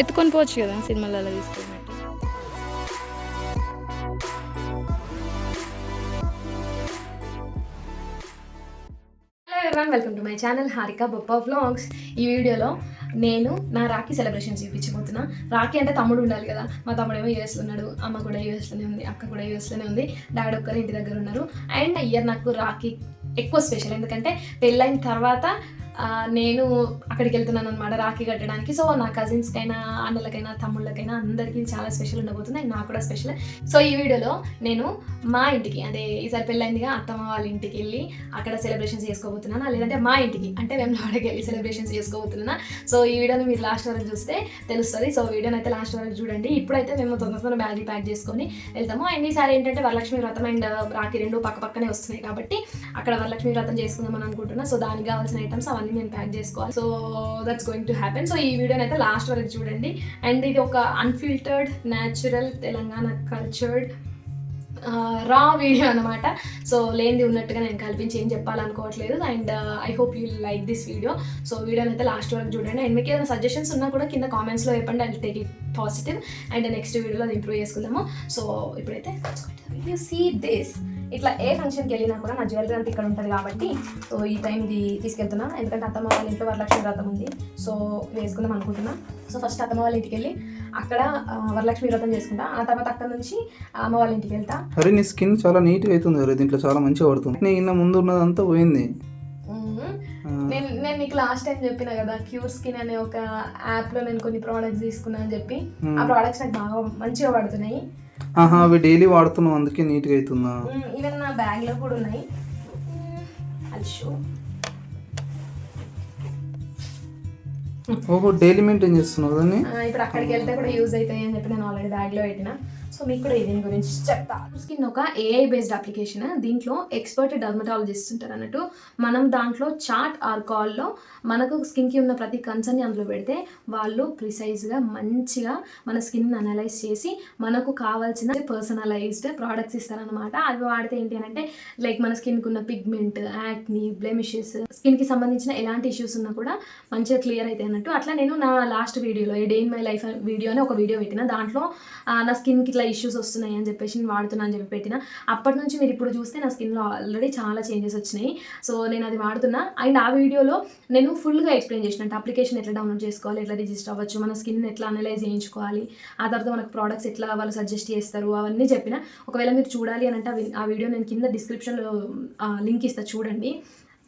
ఎత్తుకొని పోవచ్చు కదా సినిమాలలో తీసుకున్నట్టు. Hello welcome to my channel Harika Boppa vlogs ఈ వీడియోలో నేను నా రాఖీ సెలబ్రేషన్ చూపించబోతున్నా. రాఖీ అంటే తమ్ముడు ఉండాలి కదా. మా తమ్ముడు ఏమో యూఎస్లో ఉన్నాడు అమ్మ కూడా యూఎస్లోనే ఉంది అక్క కూడా యూఎస్లోనే ఉంది డాడీ ఒక్కరు ఇంటి దగ్గర ఉన్నారు. అండ్ ఇయర్ నాకు రాఖీ ఎక్కువ స్పెషల్ ఎందుకంటే పెళ్ళైన తర్వాత నేను అక్కడికి వెళ్తున్నాను అనమాట రాఖీ కట్టడానికి. సో నా కజిన్స్కైనా అన్నలకైనా తమ్ముళ్ళకైనా అందరికీ చాలా స్పెషల్ ఉండబోతుంది అండ్ నాకు కూడా స్పెషల్. సో ఈ వీడియోలో నేను మా ఇంటికి అదే ఈసారి పెళ్ళైందిగా అత్తమ్మ వాళ్ళ ఇంటికి వెళ్ళి అక్కడ సెలబ్రేషన్స్ చేసుకోబోతున్నానా? లేదంటే మా ఇంటికి అంటే మేము వెళ్ళి సెలబ్రేషన్స్ చేసుకోబోతున్నా సో ఈ వీడియోని మీరు లాస్ట్ వరకు చూస్తే తెలుస్తుంది. సో వీడియోని అయితే లాస్ట్ వరకు చూడండి. ఇప్పుడైతే మేము తొందర తొందర బ్యాగ్ ప్యాక్ చేసుకొని వెళ్తాము. అండ్ ఈసారి ఏంటంటే వరలక్ష్మి వ్రతం అండ్ రాఖీ రెండు పక్క పక్కనే వస్తున్నాయి కాబట్టి అక్కడ వరలక్ష్మి వ్రతం చేసుకుందామని అనుకుంటున్నా. సో దానికి కావాల్సిన ఐటమ్స్ అవన్నీ నేను ప్యాక్ చేసుకోవాలి. So that's going to happen so ఈ వీడియోని అయితే లాస్ట్ వరకు చూడండి. అండ్ ఇది ఒక unfiltered natural Telangana cultured raw video అనమాట సో లేనిది ఉన్నట్టుగా నేను కల్పించి ఏం చెప్పాలనుకోవట్లేదు. And I hope you like this video so వీడియోని అయితే లాస్ట్ వరకు చూడండి. అండ్ మీకు ఏదైనా సజెషన్స్ ఉన్నా కూడా కింద కామెంట్స్లో చెప్పండి. And take it positive and next వీడియోలో అది ఇంప్రూవ్ చేసుకుందాము. సో ఇప్పుడైతే యూ సీ దిస్ ఇట్లా ఏ ఫంక్షన్కి వెళ్ళినా కూడా నా జ్యువెలరీ అంతా ఇక్కడ ఉంటుంది కాబట్టి సో ఈ టైం ఇది తీసుకెళ్తున్నా. ఎందుకంటే అత్తమ్మ వాళ్ళ ఇంట్లో వరలక్ష్మి వ్రతం ఉంది. సో వేసుకుందాం అనుకుంటున్నా. సో ఫస్ట్ అత్తమ్మ వాళ్ళ ఇంటికి వెళ్ళి అక్కడ వరలక్ష్మి వ్రతం చేసుకుంటా. ఆ తర్వాత అక్కడ నుంచి అమ్మ వాళ్ళ ఇంటికి వెళ్తా. అరే నీ స్కిన్ చాలా నీట్గా అవుతుంది. అరే దీంట్లో చాలా మంచిగా పడుతుంది. నీ ఇన్న ముందు ఉన్నదంతా పోయింది. నేను నేను నీకు లాస్ట్ టైం చెప్పిన కదా క్యూర్ స్కిన్ అనే ఒక యాప్లో నేను కొన్ని ప్రోడక్ట్స్ తీసుకున్నా అని చెప్పి. ఆ ప్రోడక్ట్స్ నాకు బాగా మంచిగా పడుతున్నాయి. ఆహా అవి డైలీ వాడుతున్నావు అందుకే నీట్గా అవుతుందా ఈవెన్ నా బ్యాగ్లో కూడా ఉన్నాయి. ఓహో డైలీ మెయింటైన్ చేస్తున్నావు దాన్ని ఇప్పుడు అక్కడికి వెళ్తే కూడా యూజ్ అవుతాయి అని చెప్పి నేను ఆల్రెడీ బ్యాగ్లో పెట్టిన. సో మీకు కూడా దీని గురించి చెప్తా. స్కిన్ ఒక ఏఐ బేస్డ్ అప్లికేషన్ దీంట్లో ఎక్స్పర్ట్ డర్మటాలజిస్ట్ ఉంటారు అన్నట్టు. మనం దాంట్లో చాట్ ఆర్ కాల్లో మనకు స్కిన్కి ఉన్న ప్రతి కన్సర్న్ అందులో పెడితే వాళ్ళు ప్రిసైజ్గా మంచిగా మన స్కిన్ అనలైజ్ చేసి మనకు కావాల్సిన పర్సనలైజ్డ్ ప్రోడక్ట్స్ ఇస్తారనమాట అవి వాడితే ఏంటి అని అంటే లైక్ మన స్కిన్కి ఉన్న పిగ్మెంట్ యాక్ని బ్లెమిషెస్ స్కిన్కి సంబంధించిన ఎలాంటి ఇష్యూస్ ఉన్నా కూడా మంచిగా క్లియర్ అవుతాయి అన్నట్టు. అట్లా నేను నా లాస్ట్ వీడియోలో a day in my life video అని ఒక వీడియో పెట్టిన. దాంట్లో నా స్కిన్కి ఇట్లా ఇష్యూస్ వస్తున్నాయి అని చెప్పేసి నేను వాడుతున్నా అని చెప్పి పెట్టిన. అప్పటి నుంచి మీరు ఇప్పుడు చూస్తే నా స్కిన్లో ఆల్రెడీ చాలా చేంజెస్ వచ్చినాయి. సో నేను అది వాడుతున్నా. అండ్ ఆ వీడియోలో నేను ఫుల్గా ఎక్స్ప్లెయిన్ చేసినట్టు అప్లికేషన్ ఎట్లా డౌన్లోడ్ చేసుకోవాలి ఎట్లా రిజిస్టర్ అవ్వచ్చు మన స్కిన్ ఎట్లా అనలైజ్ చేయించుకోవాలి ఆ తర్వాత మనకు ప్రోడక్ట్స్ ఎట్లా వాళ్ళు సజెస్ట్ చేస్తారు అవన్నీ చెప్పిన. ఒకవేళ మీరు చూడాలి అని అంటే ఆ ఆ వీడియో నేను కింద డిస్క్రిప్షన్లో లింక్ ఇస్తా చూడండి.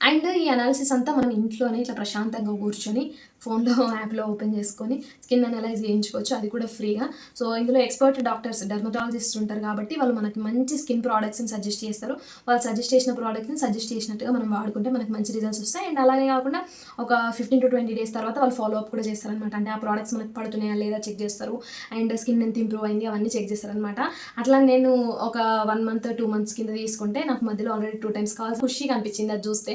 అండ్ ఈ అనాలిసిస్ అంతా మనం ఇంట్లోనే ఇట్లా ప్రశాంతంగా కూర్చొని ఫోన్లో యాప్లో ఓపెన్ చేసుకొని స్కిన్ అనలైజ్ చేయించుకోవచ్చు అది కూడా ఫ్రీగా. సో ఇందులో ఎక్స్పర్ట్ డాక్టర్స్ డర్మటాలజిస్ట్ ఉంటారు కాబట్టి వాళ్ళు మనకి మంచి స్కిన్ ప్రోడక్ట్స్ని సజెస్ట్ చేస్తారు. వాళ్ళు సజెస్ట్ చేసిన ప్రోడక్ట్ని సజెస్ట్ చేసినట్టుగా మనం వాడుకుంటే మనకి మంచి రిజల్ట్స్ వస్తాయి. అండ్ అలాగే కాకుండా ఒక ఫిఫ్టీన్ టు ట్వంటీ డేస్ తర్వాత వాళ్ళు ఫాలో అప్ కూడా చేస్తారనమాట అంటే ఆ ప్రోడక్ట్స్ మనకి పడుతున్నాయా లేదా చెక్ చేస్తారు. అండ్ స్కిన్ ఎంత ఇంప్రూవ్ అయింది అవన్నీ చెక్ చేస్తారనమాట అట్లా నేను ఒక వన్ మంత్ టూ మంత్స్ కింద తీసుకుంటే నాకు మధ్యలో ఆల్రెడీ టూ టైమ్స్ కావాల్సి ఖుషిగా అనిపించింది అది చూస్తే.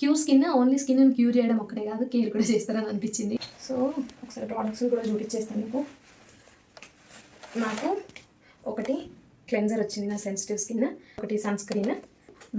Cure skin only skin cure చేయడం ఒక్కటే కాదు కేర్ కూడా చేస్తారని అనిపించింది సో ఒకసారి ప్రోడక్ట్స్ కూడా చూపించేస్తాను మీకు. నాకు ఒకటి క్లెన్జర్ వచ్చింది నా సెన్సిటివ్ స్కిన్ ఒకటి సన్ స్క్రీన్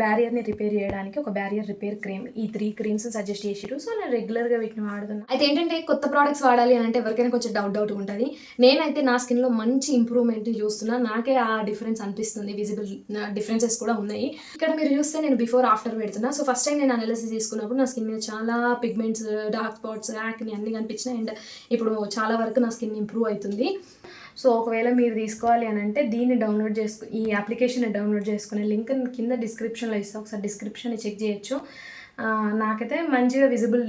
బ్యారియర్ని రిపేర్ చేయడానికి ఒక బ్యారియర్ రిపేర్ క్రీమ్ ఈ త్రీ క్రీమ్స్ సజెస్ట్ చేసిరు సో నేను రెగ్యులర్గా వీటిని వాడుతున్నాను అయితే ఏంటంటే కొత్త ప్రోడక్ట్స్ వాడాలి అని అంటే ఎవరికైనా కొంచెం డౌట్ డౌట్ ఉంటుంది. నేనైతే నా స్కిన్లో మంచి ఇంప్రూవ్మెంట్ చూస్తున్నా. నాకే ఆ డిఫరెన్స్ అనిపిస్తుంది. విజిబుల్ డిఫరెన్సెస్ కూడా ఉన్నాయి. ఇక్కడ మీరు చూస్తే నేను బిఫోర్ ఆఫ్టర్ పెడుతున్నా. సో ఫస్ట్ టైం నేను అనాలిసిస్ తీసుకున్నప్పుడు నా స్కిన్ మీద చాలా పిగ్మెంట్స్ డార్క్ స్పాట్స్ యాక్ని అన్ని కనిపించినాయి. అండ్ ఇప్పుడు చాలా వరకు నా స్కిన్ ఇంప్రూవ్ అవుతుంది. సో ఒకవేళ మీరు తీసుకోవాలి అని అంటే దీన్ని డౌన్లోడ్ చేసుకు ఈ అప్లికేషన్ డౌన్లోడ్ చేసుకునే లింక్ కింద డిస్క్రిప్షన్లో ఇస్తాను ఒకసారి డిస్క్రిప్షన్ చెక్ చేయొచ్చు. నాకైతే మంచిగా విజిబుల్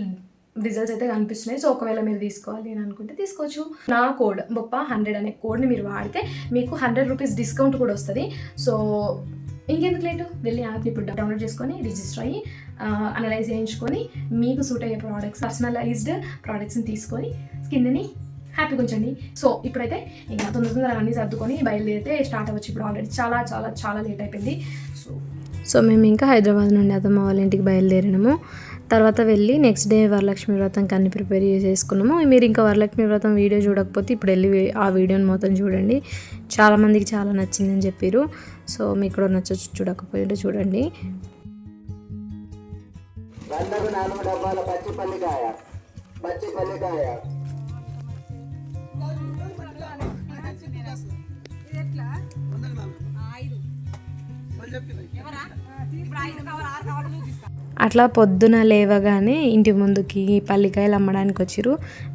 రిజల్ట్స్ అయితే కనిపిస్తున్నాయి. సో ఒకవేళ మీరు తీసుకోవాలి అని అనుకుంటే తీసుకోవచ్చు. నా కోడ్ బొప్ప హండ్రెడ్ అనే కోడ్ని మీరు వాడితే మీకు హండ్రెడ్ రూపీస్ డిస్కౌంట్ కూడా వస్తుంది. సో ఇంకెందుకు లేటు? వెళ్ళి యాప్ని ఇప్పుడు డౌన్లోడ్ చేసుకొని రిజిస్టర్ అయ్యి అనలైజ్ చేయించుకొని మీకు సూట్ అయ్యే ప్రోడక్ట్స్ పర్సనలైజ్డ్ ప్రోడక్ట్స్ని తీసుకొని స్కిన్ని హ్యాపీగా ఉంచండి. సో ఇప్పుడైతే ఇంకా తొందర తొందరగా అన్నీ సర్దుకొని బయలుదేరితే స్టార్ట్ అవ్వచ్చు. ఇప్పుడు ఆల్రెడీ చాలా చాలా చాలా లేట్ అయిపోయింది. సో సో మేము ఇంకా హైదరాబాద్ నుండి అత్తమ్మ వాళ్ళ ఇంటికి బయలుదేరినాము. తర్వాత వెళ్ళి నెక్స్ట్ డే వరలక్ష్మి వ్రతంకి అన్ని ప్రిపేర్ చేసేసుకున్నాము. మీరు ఇంకా వరలక్ష్మి వ్రతం వీడియో చూడకపోతే ఇప్పుడు వెళ్ళి ఆ వీడియోని మొత్తం చూడండి. చాలామందికి చాలా నచ్చిందని చెప్పారు సో మీకు కూడా నచ్చచ్చు చూడకపోయింటే చూడండి. నాలుగు డబ్బాల పచ్చి పల్లికాయ. అట్లా పొద్దున లేవగానే ఇంటి ముందుకి పల్లికాయలు అమ్మడానికి వచ్చిర్రు.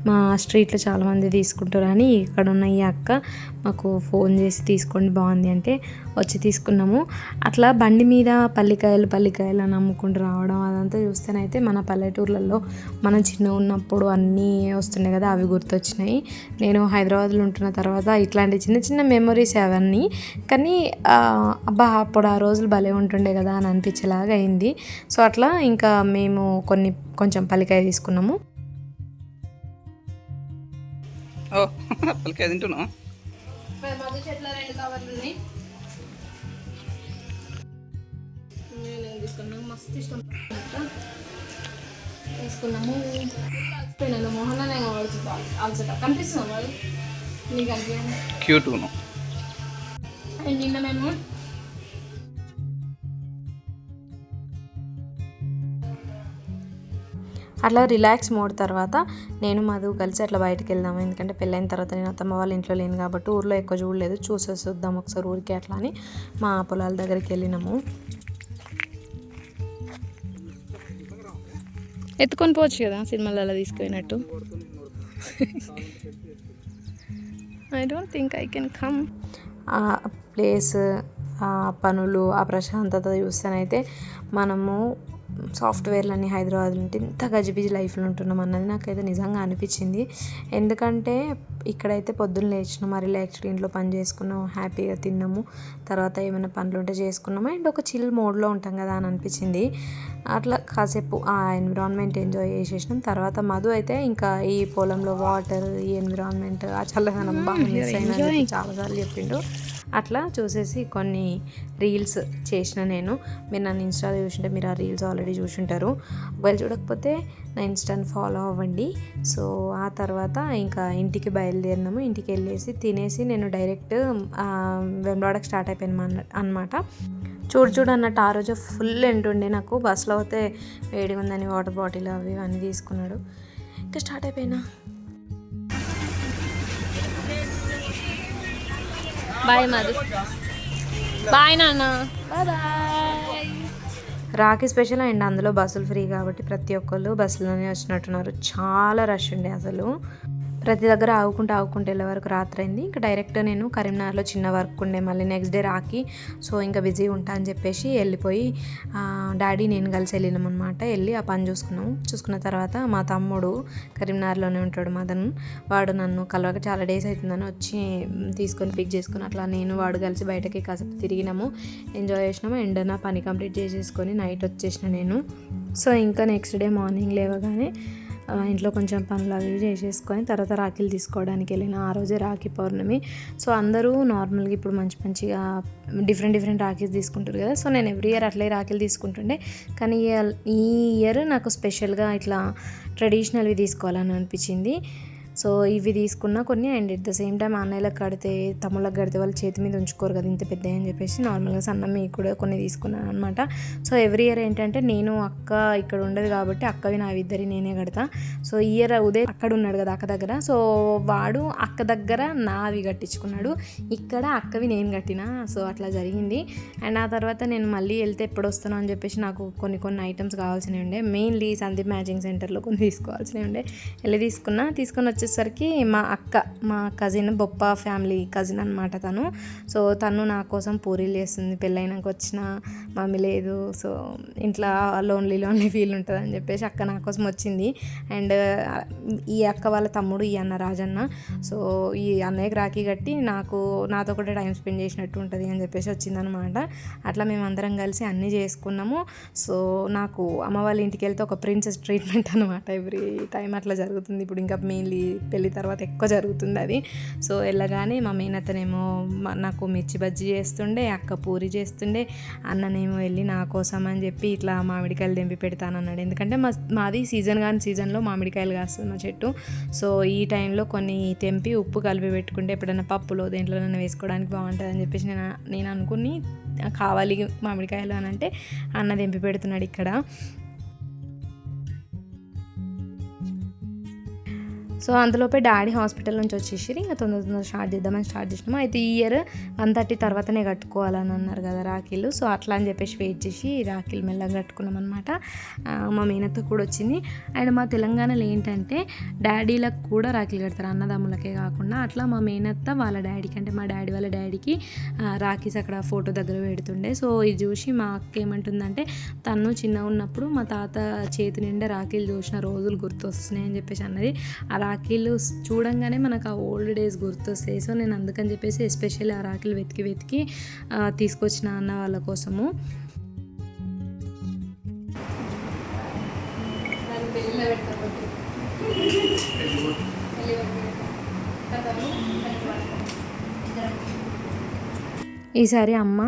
మా స్ట్రీట్లో చాలామంది తీసుకుంటారని ఇక్కడ ఉన్న ఈ అక్క మాకు ఫోన్ చేసి తీసుకోండి బాగుంది అంటే వచ్చి తీసుకున్నాము. అట్లా బండి మీద పల్లికాయలు పల్లికాయలు అని అమ్ముకుంటూ రావడం అదంతా చూస్తేనైతే మన పల్లెటూర్లలో మనం చిన్న ఉన్నప్పుడు అన్నీ వస్తుండే కదా అవి గుర్తొచ్చినాయి. నేను హైదరాబాద్లో ఉంటున్న తర్వాత ఇట్లాంటి చిన్న చిన్న మెమొరీస్ అవన్నీ. కానీ అబ్బా అప్పుడు ఆ రోజులు భలే ఉంటుండే కదా అని అనిపించేలాగా అయింది. సో అట్లా ఇంకా మేము కొన్ని కొంచెం పల్లికాయ తీసుకున్నాము. ఓ పలికాయ తింటున్నావు? మధ్య చెట్ల రెండు కవర్లు ఉన్నాయి. నేను తీసుకున్నాను మస్తు ఇష్టం. తీసుకున్నాము. నేను మొహన్ నేను అలసట అలసట. కనిపిస్తున్నా వాళ్ళు నీకు అనిపించండి క్యూట్ అండ్ నిన్న మేము అట్లా రిలాక్స్ మోడ్ తర్వాత నేను మధు కలిసి అట్లా బయటకు వెళ్దాము ఎందుకంటే పెళ్ళైన తర్వాత నేను అత్తమ్మ వాళ్ళ ఇంట్లో లేను కాబట్టి ఊర్లో ఎక్కువ చూడలేదు. చూసేసి వద్దాం ఒకసారి ఊరికి అట్లా అని మా పొలాల దగ్గరికి వెళ్ళినాము. ఎత్తుకొని పోవచ్చు కదా సినిమాలలో తీసుకుపోయినట్టు. I don't think I can come ఆ ప్లేస్ ఆ పనులు ఆ ప్రశాంతత చూస్తేనైతే మనము సాఫ్ట్వేర్లన్నీ హైదరాబాద్ ఉంటే ఇంత గజిబిజి లైఫ్లో ఉంటున్నాం అన్నది నాకైతే నిజంగా అనిపించింది. ఎందుకంటే ఇక్కడైతే పొద్దున్న లేచినాం ఆ రిలాక్స్డ్ ఇంట్లో పని చేసుకున్నాం హ్యాపీగా తిన్నాము. తర్వాత ఏమైనా పనులు ఉంటే చేసుకున్నాము. అండ్ ఒక చిల్ మోడ్లో ఉంటాం కదా అని అనిపించింది. అట్లా కాసేపు ఆ ఎన్విరాన్మెంట్ ఎంజాయ్ చేసేసినాం. తర్వాత మధు అయితే ఇంకా ఈ పొలంలో వాటర్ ఈ ఎన్విరాన్మెంట్ ఆ చల్లదనం బాగా మిస్ అయినా చాలాసార్లు చెప్పిండు. అట్లా చూసేసి కొన్ని రీల్స్ చేసిన నేను. మీరు నన్ను ఇన్స్టాలో చూసింటే మీరు ఆ రీల్స్ ఆల్రెడీ చూసుంటారు. ఒకవేళ చూడకపోతే నా ఇన్స్టాని ఫాలో అవ్వండి. సో ఆ తర్వాత ఇంకా ఇంటికి బయలుదేరినాము. ఇంటికి వెళ్ళేసి తినేసి నేను డైరెక్ట్ వెంబడాడకు స్టార్ట్ అయిపోయాను అనమాట చూడు చూడు అన్నట్టు ఆ రోజు ఫుల్ ఎంటుండే నాకు. బస్సులో అయితే వేడిగా ఉందని వాటర్ బాటిల్ అవి ఇవన్నీ తీసుకున్నాడు. ఇంకా స్టార్ట్ అయిపోయినా. బాయ్ మధు బాయ్ నాన్న. రాఖీ స్పెషల్ అండ్ అందులో బస్సులు ఫ్రీ కాబట్టి ప్రతి ఒక్కళ్ళు బస్సులోనే వచ్చినట్టున్నారు. చాలా రష్ ఉండే అసలు. ప్రతి దగ్గర ఆగుకుంటూ ఆగుకుంటూ వెళ్ళే వరకు రాత్రి అయింది ఇంకా డైరెక్ట్ నేను కరీంనగర్లో చిన్న వర్క్ ఉండే. మళ్ళీ నెక్స్ట్ డే రాకి సో ఇంకా బిజీ ఉంటా అని చెప్పేసి వెళ్ళిపోయి డాడీ నేను కలిసి వెళ్ళినాం అనమాట వెళ్ళి ఆ పని చూసుకున్నాము. చూసుకున్న తర్వాత మా తమ్ముడు కరీంనగర్లోనే ఉంటాడు మదన్. వాడు నన్ను కలవక చాలా డేస్ అవుతుందని వచ్చి తీసుకొని పిక్ చేసుకుని అట్లా నేను వాడు కలిసి బయటకి కాసేపు తిరిగినాము. ఎంజాయ్ చేసినాము. అండ్ నా పని కంప్లీట్ చేసేసుకొని నైట్ వచ్చేసిన నేను. సో ఇంకా నెక్స్ట్ డే మార్నింగ్ లేవగానే ఇంట్లో కొంచెం పనులు అవి చేసేసుకొని తర్వాత రాఖీలు తీసుకోవడానికి వెళ్ళిన ఆ రోజే రాఖీ పౌర్ణమి. సో అందరూ నార్మల్గా ఇప్పుడు మంచి మంచిగా డిఫరెంట్ డిఫరెంట్ రాఖీస్ తీసుకుంటారు కదా. సో నేను ఎవ్రీ ఇయర్ అట్లే రాఖీలు తీసుకుంటుండే. కానీ ఈ ఇయర్ నాకు స్పెషల్గా ఇట్లా ట్రెడిషనల్వి తీసుకోవాలని అనిపించింది. సో ఇవి తీసుకున్నా కొన్ని and at the same time అన్నయ్యలకు కడితే తమ్ముళ్ళకి కడితే వాళ్ళు చేతి మీద ఉంచుకోరు కదా ఇంత పెద్ద అని చెప్పేసి నార్మల్గా సన్న మీకు కూడా కొన్ని తీసుకున్నాను అనమాట సో ఎవ్రీ ఇయర్ ఏంటంటే నేను అక్క ఇక్కడ ఉండదు కాబట్టి అక్కవి నా ఇద్దరి నేనే కడతా. సో ఈ ఇయర్ ఉదయ్ అక్కడ ఉన్నాడు కదా అక్క దగ్గర. సో వాడు అక్క దగ్గర నావి కట్టించుకున్నాడు. ఇక్కడ అక్కవి నేను కట్టిన. సో అట్లా జరిగింది. అండ్ ఆ తర్వాత నేను మళ్ళీ వెళ్తే ఎప్పుడు వస్తాను అని చెప్పేసి నాకు కొన్ని కొన్ని ఐటమ్స్ కావాల్సినవి ఉండే. మెయిన్లీ సందీప్ మ్యాచింగ్ సెంటర్లో కొన్ని తీసుకోవాల్సినవి ఉండే. వెళ్ళి తీసుకున్నా. తీసుకొని వచ్చేసరికి మా అక్క మా కజిన్ బొప్ప ఫ్యామిలీ కజిన్ అనమాట తను. సో తను నా కోసం పూరీలు చేస్తుంది. పెళ్ళైనాక వచ్చిన మమ్మీ లేదు సో ఇంట్లో లోన్లీ లోన్లీ ఫీల్ ఉంటుంది అని చెప్పేసి అక్క నా కోసం వచ్చింది. అండ్ ఈ అక్క వాళ్ళ తమ్ముడు ఈ అన్న రాజన్న. సో ఈ అన్నయ్యకి రాఖీ కట్టి నాకు నాతో కూడా టైం స్పెండ్ చేసినట్టు ఉంటుంది అని చెప్పేసి వచ్చిందనమాట అట్లా మేము అందరం కలిసి అన్నీ చేసుకున్నాము. సో నాకు అమ్మ వాళ్ళ ఇంటికి వెళ్తే ఒక ప్రిన్సెస్ ట్రీట్మెంట్ అనమాట ఎవ్రీ టైం అట్లా జరుగుతుంది. ఇప్పుడు ఇంకా మెయిన్లీ పెళ్ళి తర్వాత ఎక్కువ జరుగుతుంది అది. సో వెళ్ళగానే మా మేనతనేమో నాకు మిర్చి బజ్జీ చేస్తుండే అక్క పూరి చేస్తుండే అన్ననేమో వెళ్ళి నా కోసం అని చెప్పి ఇట్లా మామిడికాయలు తెంపి పెడతానన్నాడు. ఎందుకంటే మా మాది సీజన్ కానీ సీజన్లో మామిడికాయలు కాస్తుంది మా చెట్టు. సో ఈ టైంలో కొన్ని తెంపి ఉప్పు కలిపి పెట్టుకుంటే ఎప్పుడైనా పప్పులో దేంట్లోనైనా వేసుకోవడానికి బాగుంటుంది అని చెప్పేసి నేను నేను అనుకుని కావాలి మామిడికాయలు అని అంటే అన్న తెంపి పెడుతున్నాడు ఇక్కడ. సో అందులోపే డాడీ హాస్పిటల్ నుంచి వచ్చేసి ఇంకా తొందర తొందర స్టార్ట్ చేద్దామని స్టార్ట్ చేసినాము. అయితే ఈ ఇయర్ వన్ థర్టీ తర్వాతనే కట్టుకోవాలని అన్నారు కదా రాఖీలు. సో అట్లా అని చెప్పేసి వెయిట్ చేసి రాఖీలు మెల్లగా కట్టుకున్నాం అనమాట మా మేనత్త కూడా వచ్చింది. అండ్ మా తెలంగాణలో ఏంటంటే డాడీలకు కూడా రాఖీలు కడతారు. అన్నదమ్ములకే కాకుండా అట్లా మా మేనత్త వాళ్ళ డాడీకి అంటే మా డాడీ వాళ్ళ డాడీకి రాఖీస్ అక్కడ ఫోటో దగ్గర పెడుతుండే. సో ఇది చూసి మా అక్క ఏమంటుందంటే తను చిన్న ఉన్నప్పుడు మా తాత చేతి నిండా రాఖీలు చూసిన రోజులు గుర్తొస్తున్నాయి అని చెప్పేసి అన్నది. ఆ రాఖీలు చూడంగానే మనకు ఆ ఓల్డ్ డేస్ గుర్తొస్తాయి. సో నేను అందుకని చెప్పేసి ఎస్పెషల్లీ ఆ రాఖీలు వెతికి వెతికి తీసుకొచ్చిన అన్న వాళ్ళ కోసము. ఈసారి అమ్మ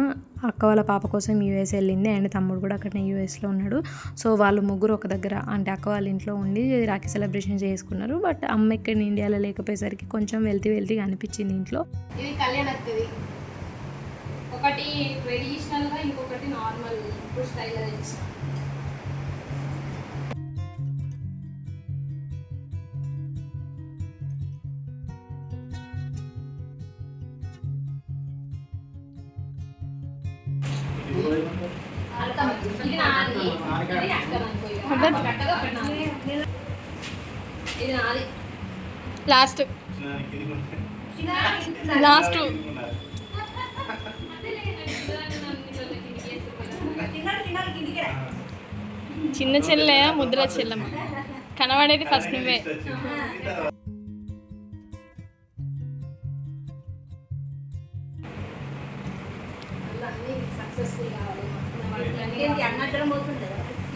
అక్క వాళ్ళ పాప కోసం యూఎస్ వెళ్ళింది. అండ్ తమ్ముడు కూడా అక్కడనే యూఎస్లో ఉన్నాడు. సో వాళ్ళు ముగ్గురు ఒక దగ్గర అంటే అక్క వాళ్ళ ఇంట్లో ఉండి రాఖీ సెలబ్రేషన్ చేసుకున్నారు. బట్ అమ్మ ఇక్కడ ఇండియాలో లేకపోయేసరికి కొంచెం వెళ్తీ వెళ్తీ అనిపించింది ఇంట్లో. ఇది కళ్యాణ్ ఒకటి ట్రెడిషనల్గా ఇంకొకటి నార్మల్ ఇప్పుడు స్టైల్ లాస్ట్. లాస్ట్. చిన్న చెల్లె ముద్ర చెల్లమ్మ. కనబడేది ఫస్ట్ నువ్వే. సక్సెస్ఫుల్ కావాలి.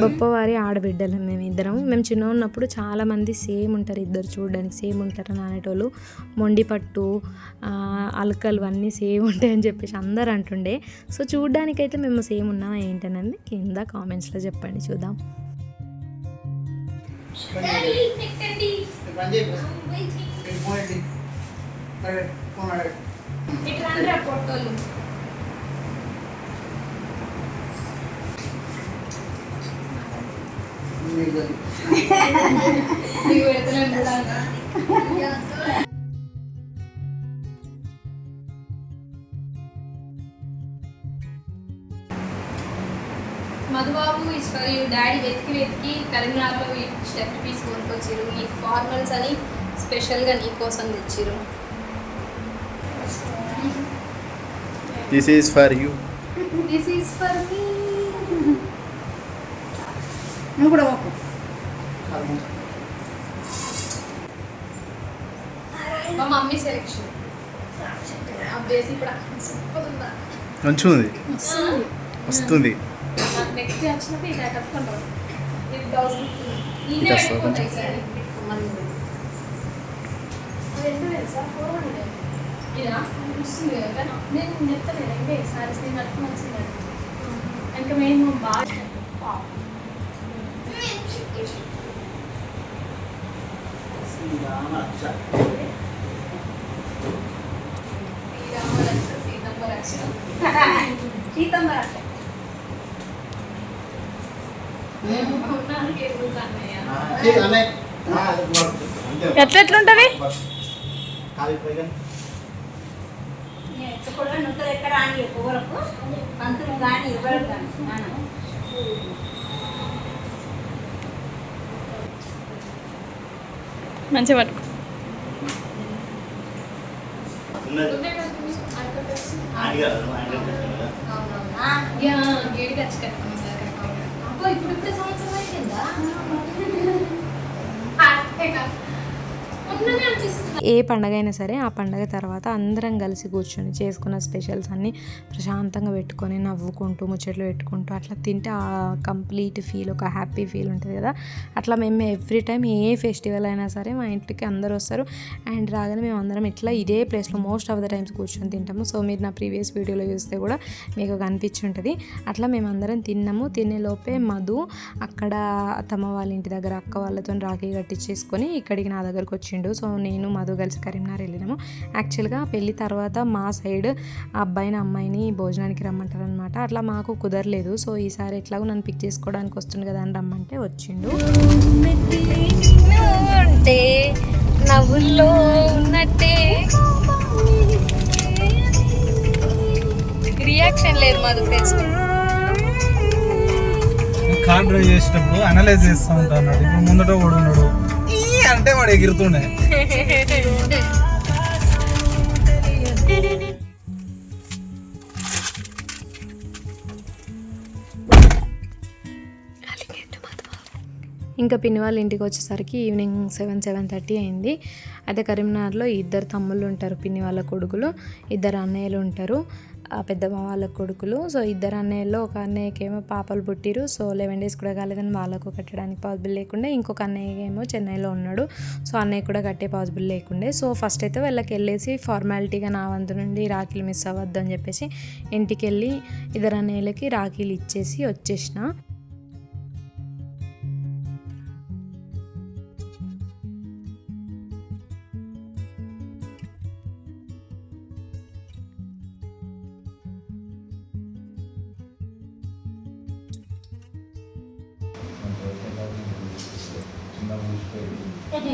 గొప్పవారి ఆడబిడ్డలు మేము ఇద్దరం మేము చిన్న ఉన్నప్పుడు చాలా మంది సేమ్ ఉంటారు ఇద్దరు చూడడానికి సేమ్ ఉంటారు అని అనేటోళ్ళు. మొండి పట్టు ఆ, అలకలు అన్నీ సేమ్ ఉంటాయని చెప్పేసి అందరు అంటుండే. సో చూడడానికైతే మేము సేమ్ ఉన్నామా ఏంటనేది కింద కామెంట్స్లో చెప్పండి చూద్దాం. ఇట్లా అంటే పొట్టోళ్ళు నీకు పెడతలేను కూడా మధుబాబు ఈశ్వర్ డాడీ వెతికి వెతికి కరీంనగర్లో ఈ స్టెప్ పీస్ కొనుక్కొచ్చారు ఈ ఫార్మల్స్ అని స్పెషల్గా నీ కోసం తెచ్చిరు this is for you this is for me నువ్వు కూడా ఒప్పు మా మమ్మీ సెలెక్షన్ మంచిగా ఉంది. వస్తుంది. నాకు నెక్స్ట్ వచ్చినప్పుడు ఇది కట్టుకుంటాం ఇది బ్లౌజ్ ఇది నేనే ఫోర్ హండ్రెడ్ వస్తుంది కదా. చెప్తాను సారీస్ ఇంకా మేము బాగా శ్రీరామ రక్ష సీతమ్మ రక్ష సీతమ్మ రక్ష ఎట్లా ఎట్లుంటది ఎక్కడ అని ఎవరకు పంతులు కానీ ఇవ్వరు కానీ మంచిగా పట్టుకో. ఇప్పుడు సంవత్సరం అయిపోయిందా? ఏ పండగ అయినా సరే ఆ పండగ తర్వాత అందరం కలిసి కూర్చొని చేసుకున్న స్పెషల్స్ అన్నీ ప్రశాంతంగా పెట్టుకొని నవ్వుకుంటూ ముచ్చట్లు పెట్టుకుంటూ అట్లా తింటే ఆ కంప్లీట్ ఫీల్ ఒక హ్యాపీ ఫీల్ ఉంటుంది కదా. అట్లా మేము ఎవ్రీ టైం ఏ ఫెస్టివల్ అయినా సరే మా ఇంటికి అందరూ వస్తారు. అండ్ రాగానే మేము అందరం ఇట్లా ఇదే ప్లేస్లో మోస్ట్ ఆఫ్ ద టైమ్స్ కూర్చొని తింటాము. సో మీరు నా ప్రీవియస్ వీడియోలో చూస్తే కూడా మీకు కనిపించి ఉంటుంది అట్లా మేము అందరం తిన్నాము. తినేలోపే మధు అక్కడ అత్తమ్మ వాళ్ళ ఇంటి దగ్గర అక్క వాళ్ళతో రాఖీ కట్టించేసుకొని ఇక్కడికి నా దగ్గరకు వచ్చిండు. సో నేను మధు కలిసి కరీంనగర్ వెళ్ళినాము. యాక్చువల్గా పెళ్ళి తర్వాత మా సైడ్ ఆ అబ్బాయిని అమ్మాయిని భోజనానికి రమ్మంటారు అనమాట అట్లా మాకు కుదరలేదు. సో ఈసారి ఎట్లాగో నన్ను పిక్ చేసుకోవడానికి వస్తుంది కదా అని రమ్మంటే వచ్చిండు. అంటే నవ్వుల్లో ఉన్నట్టే. రియాక్షన్ లేదు మాది ఫేస్ కార్ డ్రైవ్ చేసేటప్పుడు అనలైజ్ చేస్తూ ఉంటాడు ఇప్పుడు ముందట కూడా ఉన్నాడు. అంటే వాడు ఎగురుతుండే. ఇంకా పిన్ని వాళ్ళ ఇంటికి వచ్చేసరికి ఈవినింగ్ సెవెన్ సెవెన్ థర్టీ అయింది. అయితే కరీంనగర్లో ఇద్దరు తమ్ముళ్ళు ఉంటారు పిన్ని వాళ్ళ కొడుకులు ఇద్దరు అన్నయ్యలు ఉంటారు ఆ పెద్దమ్మ వాళ్ళ కొడుకులు. సో ఇద్దరు అన్నయ్యలో ఒక అన్నయ్యకేమో పాపలు పుట్టిరు సో లెవెన్ డేస్ కూడా కాలేదని వాళ్ళకు కట్టడానికి పాసిబుల్ లేకుండే. ఇంకొక అన్నయ్యకేమో చెన్నైలో ఉన్నాడు సో అన్నయ్య కూడా కట్టే పాసిబుల్ లేకుండే. సో ఫస్ట్ అయితే వాళ్ళకి వెళ్ళేసి ఫార్మాలిటీగా నా వంతు నుండి రాఖీలు మిస్ అవ్వద్దు అని చెప్పేసి ఇంటికి వెళ్ళి ఇద్దరు అన్నయ్యలకి రాఖీలు ఇచ్చేసి వచ్చేసిన. ఒకటి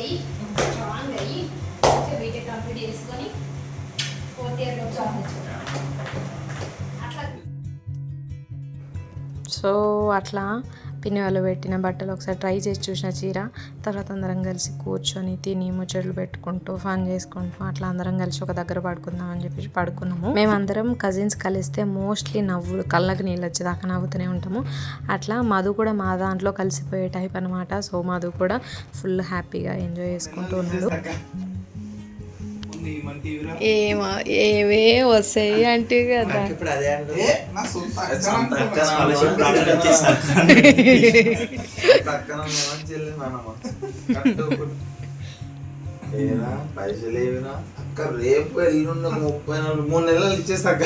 అయ్యి స్ట్రాంగ్ అయ్యి బీటెక్ కంప్లీట్ చేసుకొని ఫోర్త్ ఇయర్లో జాబ్ తెచ్చుకున్నాను అట్లా సో అట్లా పిన్ని వాళ్ళు పెట్టిన బట్టలు ఒకసారి ట్రై చేసి చూసిన చీర తర్వాత అందరం కలిసి కూర్చొని తిని ముచ్చట్లు పెట్టుకుంటూ ఫన్ చేసుకుంటూ అట్లా అందరం కలిసి ఒక దగ్గర పడుకుందాం అని చెప్పేసి పడుకున్నాము. మేమందరం కజిన్స్ కలిస్తే మోస్ట్లీ నవ్వులు కళ్ళకి నీళ్ళు వచ్చేదాకా నవ్వుతూనే ఉంటాము. అట్లా మధు కూడా మా దాంట్లో కలిసిపోయే టైప్ అనమాట సో మధు కూడా ఫుల్ హ్యాపీగా ఎంజాయ్ చేసుకుంటూ ఉన్నాడు. ఏమో ఏవే వస్తాయి అంటే కదా. పైసలు ఏవినా అక్క రేపు ఎల్లుండి ముప్పై నాలుగు మూడు నెలలు ఇచ్చేస్తాక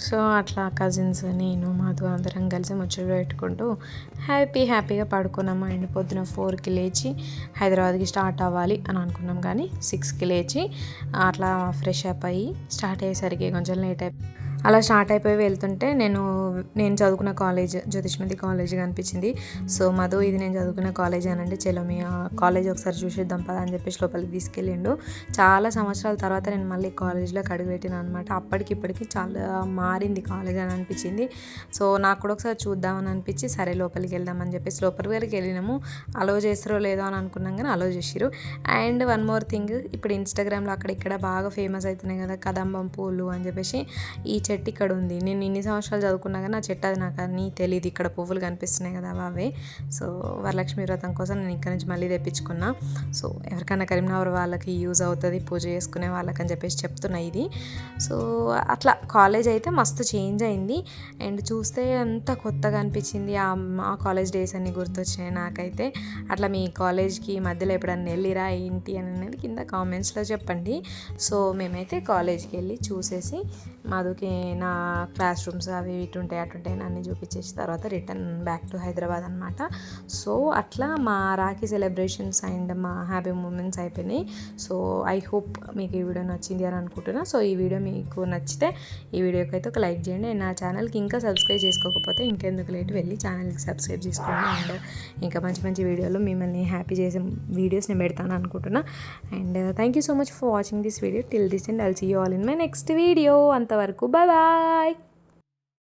సో అట్లా కజిన్స్ నేను మాతో అందరం కలిసి ముచ్చట్లు పెట్టుకుంటూ హ్యాపీ హ్యాపీగా పడుకున్నాము అండ్ పొద్దున ఫోర్కి లేచి హైదరాబాద్కి స్టార్ట్ అవ్వాలి అని అనుకున్నాం. కానీ సిక్స్కి లేచి అట్లా ఫ్రెష్ అప్ అయ్యి స్టార్ట్ అయ్యేసరికి కొంచెం లేట్ అయిపోయి అలా స్టార్ట్ అయిపోయి వెళ్తుంటే నేను నేను చదువుకున్న కాలేజ్ జ్యోతిష్మతి కాలేజ్ కనిపించింది. సో మధు ఇది నేను చదువుకున్న కాలేజ్ అనండి చలో మీ కాలేజ్ ఒకసారి చూసేద్దాం పదా అని చెప్పేసి లోపలికి తీసుకెళ్ళిండు. చాలా సంవత్సరాల తర్వాత నేను మళ్ళీ కాలేజ్లోకి అడుగుపెట్టిన అనమాట అప్పటికి ఇప్పటికి చాలా మారింది కాలేజ్ అని అనిపించింది. సో నాకు కూడా ఒకసారి చూద్దామని అనిపించి సరే లోపలికి వెళ్దామని చెప్పేసి లోపలికి వెళ్ళి వెళ్ళినాము. అలో చేస్తారో లేదో అని అనుకున్నాం కానీ అలో చేసిరు అండ్ వన్ మోర్ థింగ్ ఇప్పుడు ఇన్స్టాగ్రామ్లో అక్కడ ఇక్కడ బాగా ఫేమస్ అవుతున్నాయి కదా కదంబం పూలు అని చెప్పేసి ఈ చెట్టు ఇక్కడ ఉంది. నేను ఇన్ని సంవత్సరాలు చదువుకున్నా కానీ ఆ చెట్టు అది నాకు అన్నీ తెలియదు ఇక్కడ పువ్వులు కనిపిస్తున్నాయి కదా అవే. సో వరలక్ష్మి వ్రతం కోసం నేను ఇక్కడ నుంచి మళ్ళీ తెప్పించుకున్నా. సో ఎవరికైనా కరీంనగర్ వాళ్ళకి యూజ్ అవుతుంది పూజ చేసుకునే వాళ్ళకని చెప్పేసి చెప్తున్నా ఇది. సో అట్లా కాలేజ్ అయితే మస్తు చేంజ్ అయింది. అండ్ చూస్తే అంత కొత్తగా అనిపించింది ఆ మా కాలేజ్ డేస్ అన్ని గుర్తొచ్చినాయి నాకైతే. అట్లా మీ కాలేజ్కి మధ్యలో ఎప్పుడన్నా వెళ్ళిరా ఏంటి అని అనేది కింద కామెంట్స్లో చెప్పండి. సో మేమైతే కాలేజ్కి వెళ్ళి చూసేసి మధుకి నా క్లాస్ రూమ్స్ అవి ఇటు ఉంటాయి అటు ఉంటాయి అన్నీ చూపించేసి తర్వాత రిటర్న్ బ్యాక్ టు హైదరాబాద్ అనమాట సో అట్లా మా రాఖీ సెలబ్రేషన్స్ అండ్ మా హ్యాపీ మూమెంట్స్ అయిపోయినాయి. సో ఐ హోప్ మీకు ఈ వీడియో నచ్చింది అని అనుకుంటున్నా. సో ఈ వీడియో మీకు నచ్చితే ఈ వీడియోకి అయితే ఒక లైక్ చేయండి. అండ్ నా ఛానల్కి ఇంకా సబ్స్క్రైబ్ చేసుకోకపోతే ఇంకెందుకు లేట్ వెళ్ళి ఛానల్కి సబ్స్క్రైబ్ చేసుకోండి. అండ్ ఇంకా మంచి మంచి వీడియోలు మిమ్మల్ని హ్యాపీ చేసే వీడియోస్ నేను పెడతాను అనుకుంటున్నా. And thank you so much for watching this video. Till this and I'll see you all in my next video. అంత అంతవరకు బాయ్ బాయ్